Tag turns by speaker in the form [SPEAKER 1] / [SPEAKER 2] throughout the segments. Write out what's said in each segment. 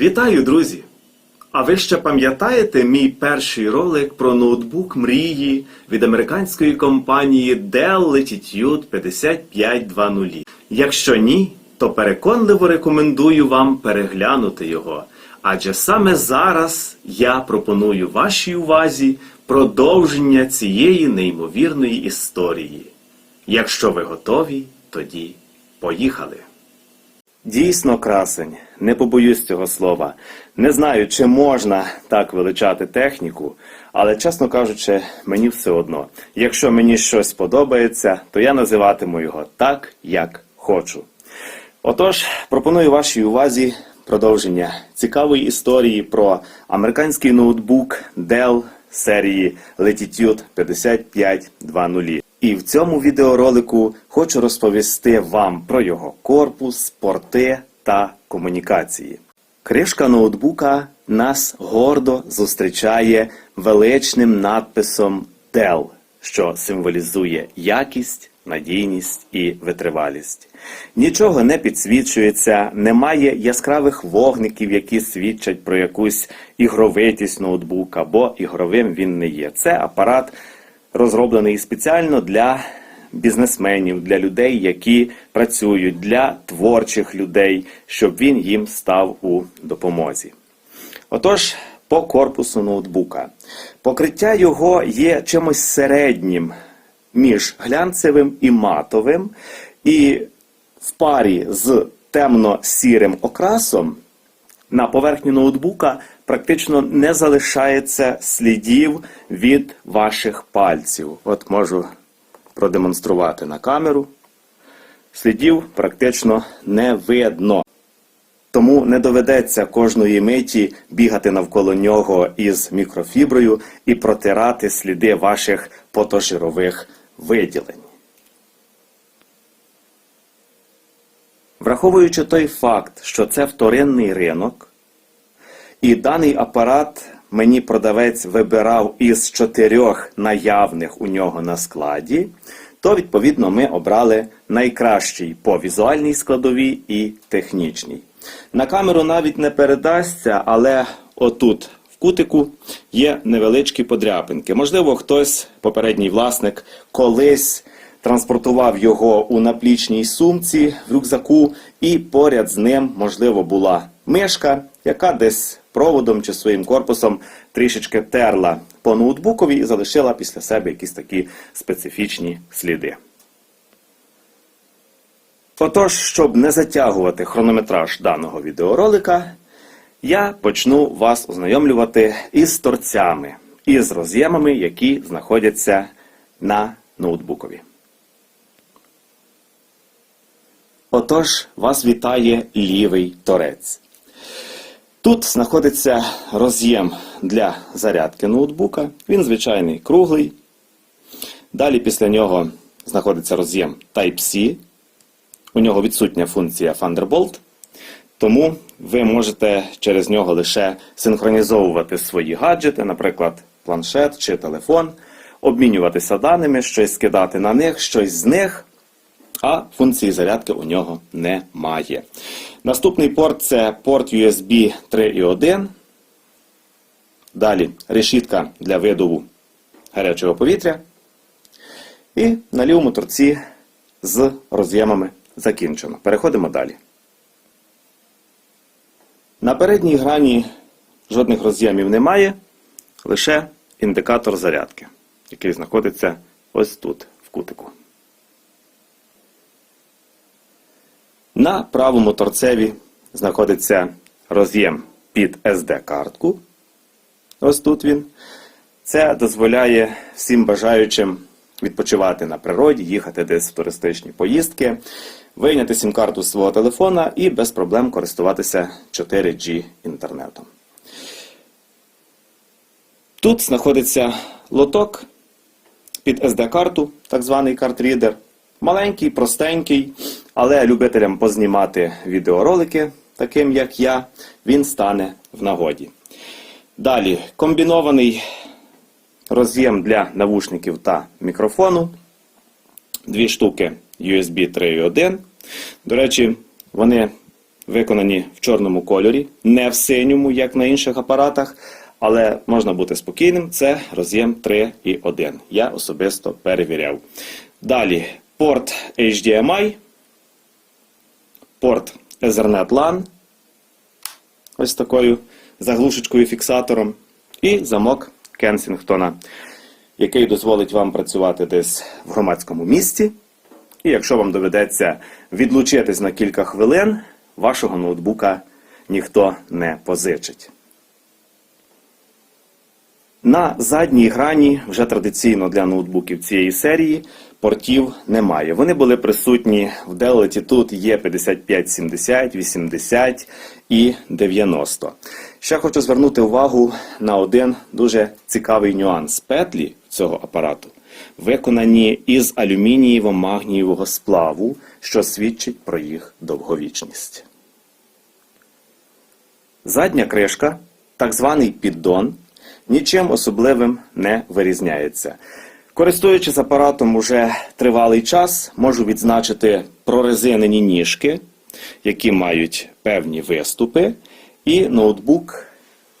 [SPEAKER 1] Вітаю, друзі! А ви ще пам'ятаєте мій перший ролик про ноутбук мрії від американської компанії Dell Latitude 5520? Якщо ні, то переконливо рекомендую вам переглянути його. Адже саме зараз я пропоную вашій увазі продовження цієї неймовірної історії. Якщо ви готові, тоді поїхали. Дійсно красень, не побоюсь цього слова. Не знаю, чи можна так величати техніку, але, чесно кажучи, мені все одно. Якщо мені щось подобається, то я називатиму його так, як хочу. Отож, пропоную вашій увазі продовження цікавої історії про американський ноутбук Dell серії Latitude 5520. І в цьому відеоролику хочу розповісти вам про його корпус, порти та комунікації. Кришка ноутбука нас гордо зустрічає величним надписом Dell, що символізує якість, надійність і витривалість. Нічого не підсвічується, немає яскравих вогників, які свідчать про якусь ігровитість ноутбука, бо ігровим він не є. Це апарат розроблений спеціально для бізнесменів, для людей, які працюють, для творчих людей, щоб він їм став у допомозі. Отож, по корпусу ноутбука. Покриття його є чимось середнім між глянцевим і матовим, і в парі з темно-сірим окрасом на поверхні ноутбука практично не залишається слідів від ваших пальців. От можу продемонструвати на камеру. Слідів практично не видно. Тому не доведеться кожної миті бігати навколо нього із мікрофіброю і протирати сліди ваших потожирових виділень. Враховуючи той факт, що це вторинний ринок, і даний апарат мені продавець вибирав із чотирьох наявних у нього на складі, то відповідно ми обрали найкращий по візуальній складовій і технічній. На камеру навіть не передасться, але отут в кутику є невеличкі подряпинки. Можливо, хтось, попередній власник, колись транспортував його у наплічній сумці в рюкзаку, і поряд з ним, можливо, була мишка, яка десь проводом чи своїм корпусом трішечки терла по ноутбукові і залишила після себе якісь такі специфічні сліди. Отож, щоб не затягувати хронометраж даного відеоролика, я почну вас ознайомлювати із торцями, із роз'ємами, які знаходяться на ноутбукові. Отож, вас вітає лівий торець. Тут знаходиться роз'єм для зарядки ноутбука. Він звичайний круглий. Далі після нього знаходиться роз'єм Type-C. У нього відсутня функція Thunderbolt, тому ви можете через нього лише синхронізовувати свої гаджети, наприклад, планшет чи телефон, обмінюватися даними, щось скидати на них, щось з них, а функції зарядки у нього немає. Наступний порт це порт USB 3.1. Далі решітка для видову гарячого повітря. І на лівому торці з роз'ємами закінчено. Переходимо далі. На передній грані жодних роз'ємів немає, лише індикатор зарядки, який знаходиться ось тут, в кутику. На правому торцеві знаходиться роз'єм під SD-картку. Ось тут він. Це дозволяє всім бажаючим відпочивати на природі, їхати десь в туристичні поїздки, вийняти сім-карту з свого телефона і без проблем користуватися 4G інтернетом. Тут знаходиться лоток під SD-карту, так званий картрідер. Маленький, простенький, але любителям познімати відеоролики, таким як я, він стане в нагоді. Далі комбінований роз'єм для навушників та мікрофону. Дві штуки USB 3.1. До речі, вони виконані в чорному кольорі, не в синьому, як на інших апаратах. Але можна бути спокійним, це роз'єм 3.1. Я особисто перевіряв. Далі порт HDMI, порт Ethernet LAN, ось такою заглушечкою фіксатором, і замок Кенсінгтона, який дозволить вам працювати десь в громадському місці. І якщо вам доведеться відлучитись на кілька хвилин, вашого ноутбука ніхто не позичить. На задній грані вже традиційно для ноутбуків цієї серії портів немає. Вони були присутні в Dell Latitude E5570, 80 і 90. Ще хочу звернути увагу на один дуже цікавий нюанс. Петлі цього апарату виконані із алюмінієво-магнієвого сплаву, що свідчить про їх довговічність. Задня кришка, так званий піддон, нічим особливим не вирізняється. Користуючись апаратом уже тривалий час, можу відзначити прорезинені ніжки, які мають певні виступи, і ноутбук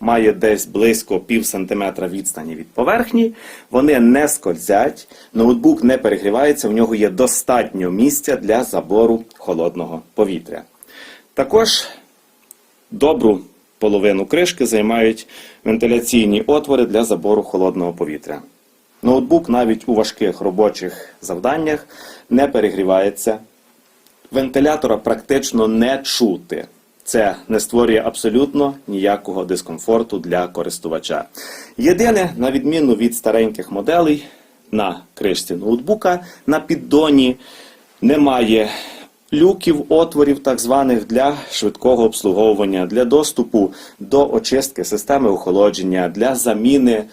[SPEAKER 1] має десь близько пів сантиметра відстані від поверхні. Вони не скользять, ноутбук не перегрівається, в нього є достатньо місця для забору холодного повітря. Також добру половину кришки займають вентиляційні отвори для забору холодного повітря. Ноутбук навіть у важких робочих завданнях не перегрівається. Вентилятора практично не чути. Це не створює абсолютно ніякого дискомфорту для користувача. Єдине, на відміну від стареньких моделей, на кришці ноутбука на піддоні немає люків, отворів, так званих для швидкого обслуговування, для доступу до очистки системи охолодження, для заміни,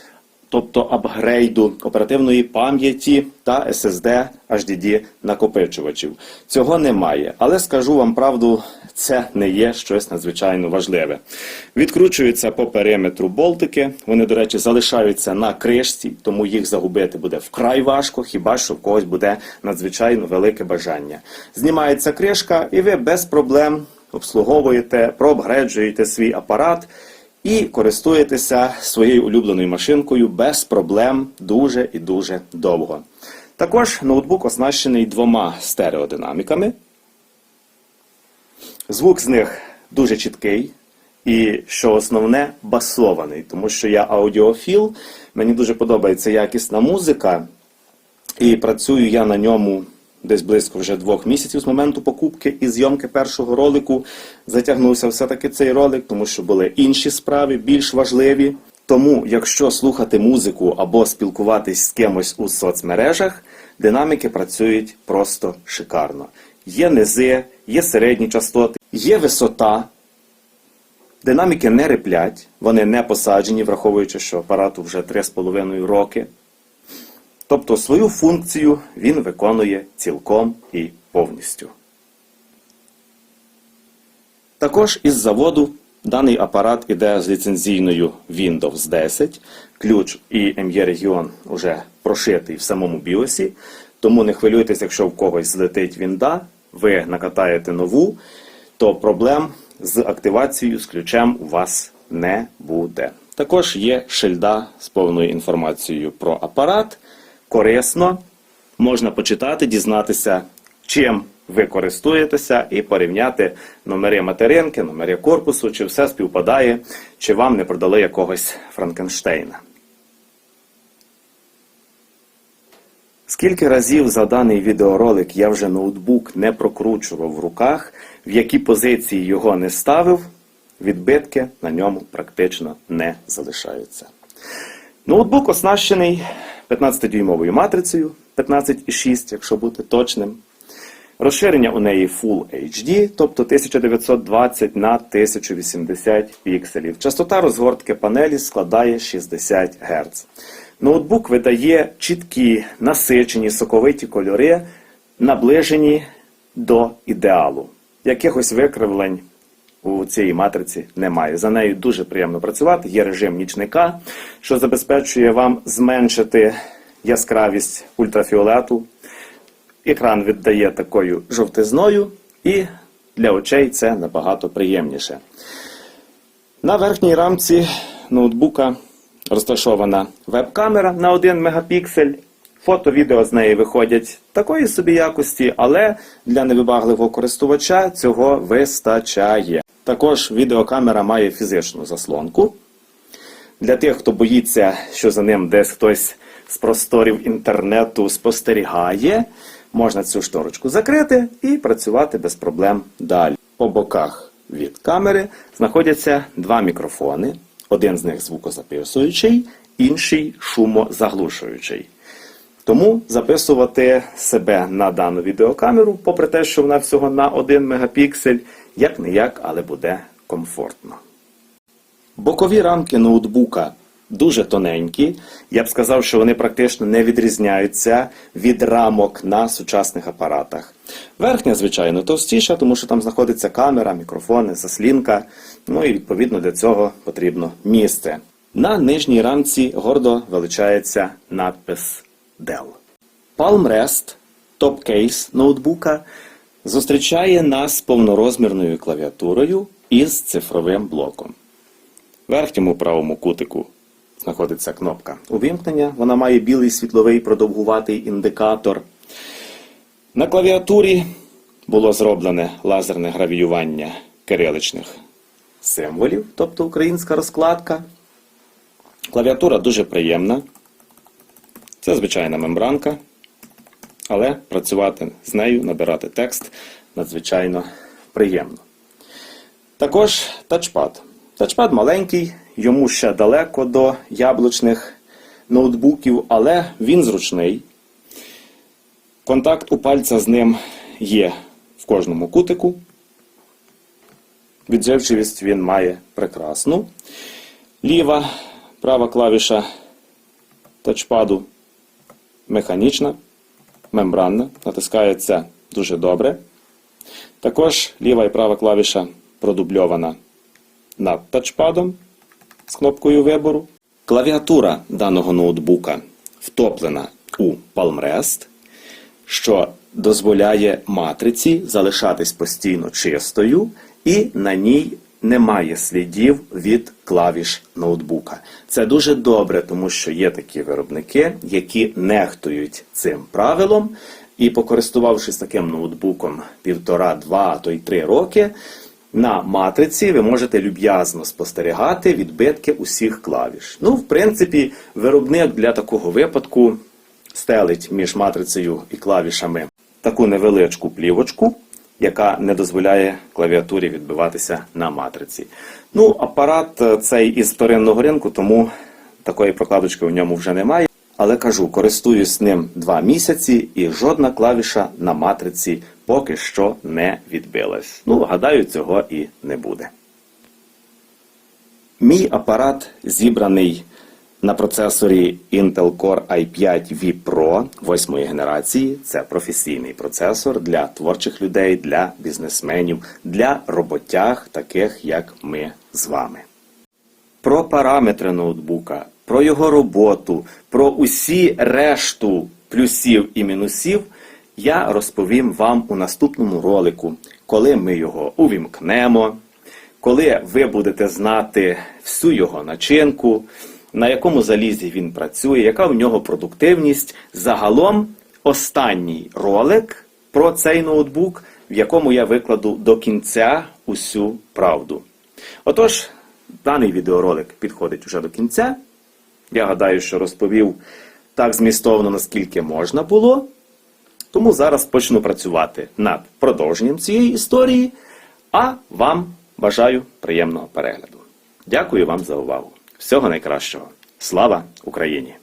[SPEAKER 1] тобто апгрейду оперативної пам'яті та SSD HDD накопичувачів. Цього немає, але скажу вам правду, це не є щось надзвичайно важливе. Відкручуються по периметру болтики. Вони, до речі, залишаються на кришці, тому їх загубити буде вкрай важко, хіба що в когось буде надзвичайно велике бажання. Знімається кришка, і ви без проблем обслуговуєте, проапгреджуєте свій апарат і користуєтеся своєю улюбленою машинкою без проблем дуже і дуже довго. Також ноутбук оснащений двома стереодинаміками. Звук з них дуже чіткий і, що основне, басований, тому що я аудіофіл, мені дуже подобається якісна музика, і працюю я на ньому десь близько вже двох місяців з моменту покупки і зйомки першого ролику. Затягнувся все-таки цей ролик, тому що були інші справи, більш важливі. Тому, якщо слухати музику або спілкуватись з кимось у соцмережах, динаміки працюють просто шикарно. Є низи, є середні частоти, є висота. Динаміки не реплять, вони не посаджені, враховуючи, що апарату вже 3,5 роки. Тобто свою функцію він виконує цілком і повністю. Також із заводу даний апарат іде з ліцензійною Windows 10. Ключ і ME регіон вже прошитий в самому BIOS, тому не хвилюйтесь, якщо в когось злетить вінда, ви накатаєте нову, то проблем з активацією з ключем у вас не буде. Також є шильда з повною інформацією про апарат. Корисно, можна почитати, дізнатися, чим ви користуєтеся, і порівняти номери материнки, номери корпусу, чи все співпадає, чи вам не продали якогось Франкенштейна. Скільки разів за даний відеоролик я вже ноутбук не прокручував в руках, в які позиції його не ставив, відбитки на ньому практично не залишаються. Ноутбук оснащений 15-дюймовою матрицею 15,6, якщо бути точним. Розширення у неї Full HD, тобто 1920 на 1080 пікселів. Частота розгортки панелі складає 60 Гц. Ноутбук видає чіткі, насичені, соковиті кольори, наближені до ідеалу. Якихось викривлень у цій матриці немає. За нею дуже приємно працювати. Є режим нічника, що забезпечує вам зменшити яскравість ультрафіолету. Екран віддає такою жовтизною і Для очей це набагато приємніше. На верхній рамці ноутбука розташована веб-камера на 1 мегапіксель. Фото, відео з неї виходять такої собі якості, але для невибагливого користувача цього вистачає. Також відеокамера має фізичну заслонку. Для тих, хто боїться, що за ним десь хтось з просторів інтернету спостерігає, можна цю шторочку закрити і працювати без проблем далі. По боках від камери знаходяться два мікрофони. Один з них звукозаписуючий, інший шумозаглушуючий. Тому записувати себе на дану відеокамеру, попри те, що вона всього на 1 мегапіксель, як не як, але буде комфортно. Бокові рамки ноутбука дуже тоненькі. Я б сказав, що вони практично не відрізняються від рамок на сучасних апаратах. Верхня, звичайно, товстіша, тому що там знаходиться камера, мікрофони, заслінка. Ну і відповідно для цього потрібно місце. На нижній рамці гордо величається надпис Dell. Palm Rest, топ-кейс ноутбука, зустрічає нас повнорозмірною клавіатурою із цифровим блоком. В верхньому правому кутику знаходиться кнопка увімкнення. Вона має білий світловий продовгуватий індикатор. На клавіатурі було зроблене лазерне гравіювання кириличних символів, тобто українська розкладка. Клавіатура дуже приємна. Це звичайна мембранка, але працювати з нею, набирати текст надзвичайно приємно. Також тачпад. Тачпад маленький, йому ще далеко до яблучних ноутбуків, але він зручний. Контакт у пальця з ним є в кожному кутику. Відживчивість він має прекрасну. Ліва, права клавіша тачпаду механічна, мембранна, натискається дуже добре. Також ліва і права клавіша продубльована над тачпадом з кнопкою вибору. Клавіатура даного ноутбука втоплена у Palmrest, що дозволяє матриці залишатись постійно чистою, і на ній немає слідів від клавіш ноутбука. Це дуже добре, тому що є такі виробники, які нехтують цим правилом, і, покористувавшись таким ноутбуком півтора-два, а то й три роки, на матриці ви можете люб'язно спостерігати відбитки усіх клавіш. Ну, в принципі, виробник для такого випадку стелить між матрицею і клавішами таку невеличку плівочку, яка не дозволяє клавіатурі відбиватися на матриці. Ну, апарат е, цей із вторинного ринку, тому такої прокладочки в ньому вже немає. Але кажу, користуюсь ним два місяці, і жодна клавіша на матриці поки що не відбилась. Ну, гадаю, цього і не буде. Мій апарат зібраний на процесорі Intel Core i5 V Pro 8 генерації. Це професійний процесор для творчих людей, для бізнесменів, для роботяг, таких як ми з вами. Про параметри ноутбука, про його роботу, про усі решту плюсів і мінусів я розповім вам у наступному ролику, коли ми його увімкнемо, коли ви будете знати всю його начинку, на якому залізі він працює, яка в нього продуктивність. Загалом останній ролик про цей ноутбук, в якому я викладу до кінця усю правду. Отож, даний відеоролик підходить уже до кінця. Я гадаю, що розповів так змістовно, наскільки можна було. Тому зараз почну працювати над продовженням цієї історії, а вам бажаю приємного перегляду. Дякую вам за увагу. Всього найкращого. Слава Україні!